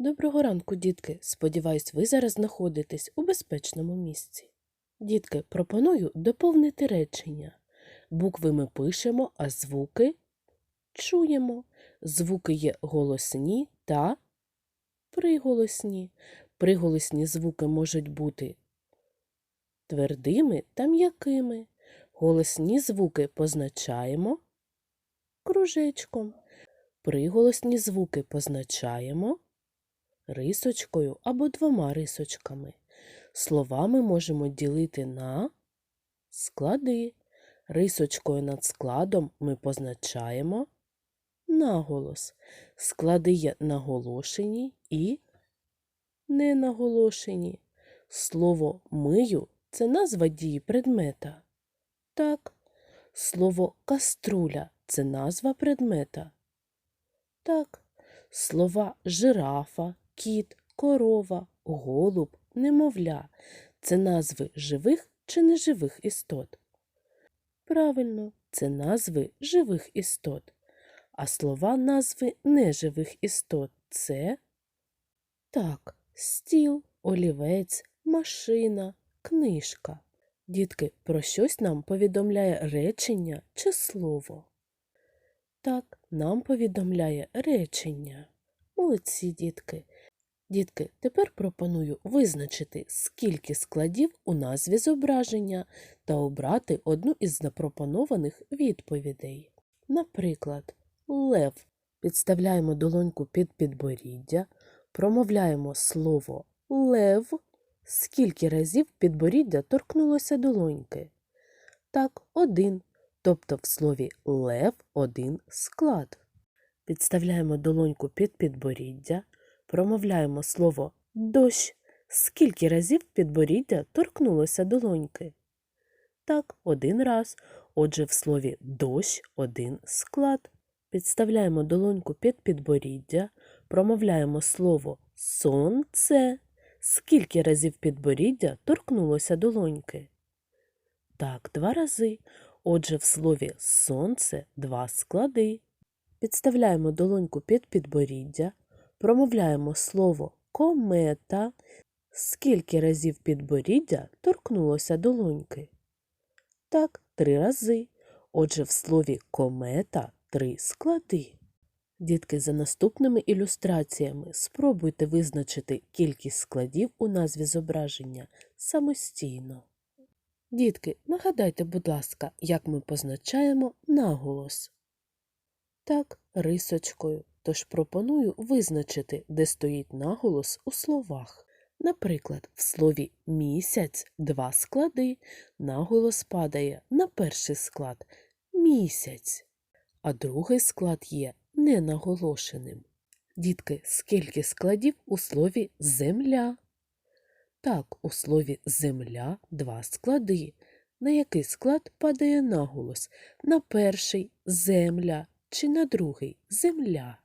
Доброго ранку, дітки. Сподіваюсь, ви зараз знаходитесь у безпечному місці. Дітки, пропоную доповнити речення. Букви ми пишемо, а звуки чуємо. Звуки є голосні та приголосні. Приголосні звуки можуть бути твердими та м'якими. Голосні звуки позначаємо кружечком. Приголосні звуки позначаємо рисочкою або двома рисочками. Слова ми можемо ділити на склади. Рисочкою над складом ми позначаємо наголос. Склади є наголошені і ненаголошені. Слово мию це назва дії предмета. Так. Слово каструля це назва предмета. Так. Слова жирафа, кіт, корова, голуб, немовля це назви живих чи неживих істот. Правильно, це назви живих істот. А слова назви неживих істот це так, стіл, олівець, машина, книжка. Дітки, про щось нам повідомляє речення чи слово. Так, нам повідомляє речення. Молодці, дітки. Дітки, тепер пропоную визначити, скільки складів у назві зображення та обрати одну із запропонованих відповідей. Наприклад, лев. Підставляємо долоньку під підборіддя, промовляємо слово лев. Скільки разів підборіддя торкнулося долоньки? Так, один. Тобто в слові лев один склад. Підставляємо долоньку під підборіддя, промовляємо слово дощ. Скільки разів підборіддя торкнулося долоньки? Так, один раз. Отже, в слові дощ один склад. Підставляємо долоньку під підборіддя, промовляємо слово сонце. Скільки разів підборіддя торкнулося долоньки? Так, два рази. Отже, в слові сонце два склади. Підставляємо долоньку під підборіддя, промовляємо слово комета. Скільки разів підборіддя торкнулося долоньки? Так, три рази. Отже, в слові комета три склади. Дітки, за наступними ілюстраціями спробуйте визначити кількість складів у назві зображення самостійно. Дітки, нагадайте, будь ласка, як ми позначаємо наголос. Так, рисочкою. Тож пропоную визначити, де стоїть наголос у словах. Наприклад, в слові місяць два склади, наголос падає на перший склад місяць, а другий склад є ненаголошеним. Дітки, скільки складів у слові земля? Так, у слові земля два склади. На який склад падає наголос? На перший земля чи на другий земля?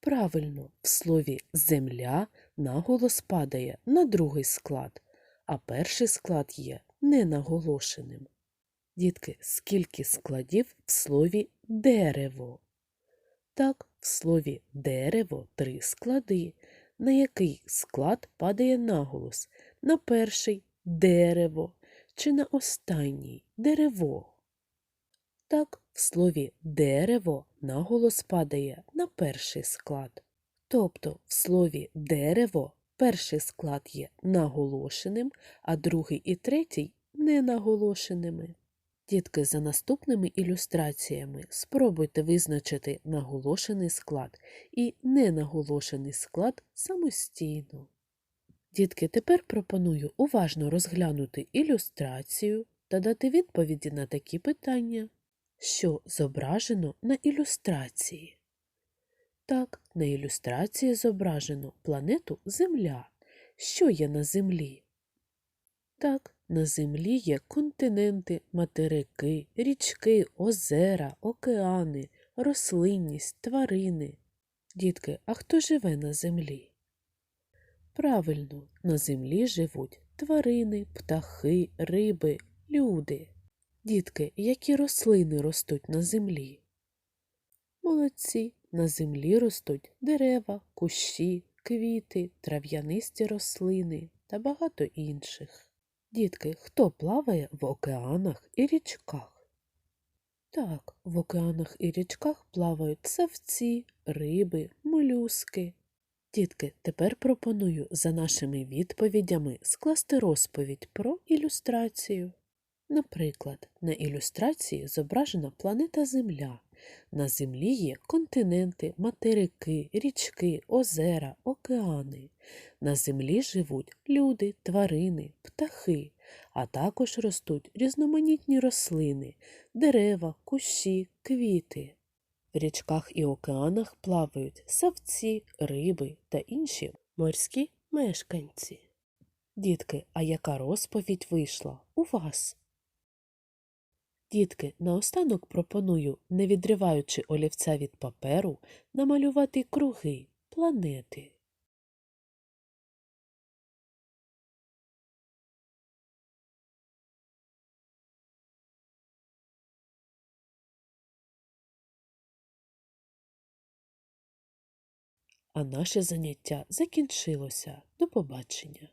Правильно, в слові земля наголос падає на другий склад, а перший склад є ненаголошеним. Дітки, скільки складів в слові дерево? Так, в слові дерево три склади. На який склад падає наголос? На перший дерево чи на останній дерево? Так, в слові дерево наголос падає на перший склад. Тобто в слові дерево перший склад є наголошеним, а другий і третій ненаголошеними. Дітки, за наступними ілюстраціями спробуйте визначити наголошений склад і ненаголошений склад самостійно. Дітки, тепер пропоную уважно розглянути ілюстрацію та дати відповіді на такі питання, що зображено на ілюстрації. Так, на ілюстрації зображено планету Земля. Що є на Землі? Так, на землі є континенти, материки, річки, озера, океани, рослинність, тварини. Дітки, а хто живе на землі? Правильно, на землі живуть тварини, птахи, риби, люди. Дітки, які рослини ростуть на землі? Молодці, на землі ростуть дерева, кущі, квіти, трав'янисті рослини та багато інших. Дітки, хто плаває в океанах і річках? Так, в океанах і річках плавають савці, риби, молюски. Дітки, тепер пропоную за нашими відповідями скласти розповідь про ілюстрацію. Наприклад, на ілюстрації зображена планета Земля. На Землі є континенти, материки, річки, озера, океани. На Землі живуть люди, тварини, птахи, а також ростуть різноманітні рослини, дерева, кущі, квіти. В річках і океанах плавають савці, риби та інші морські мешканці. Дітки, а яка розповідь вийшла у вас? Дітки, наостанок пропоную, не відриваючи олівця від паперу, намалювати круги, планети. А наше заняття закінчилося. До побачення.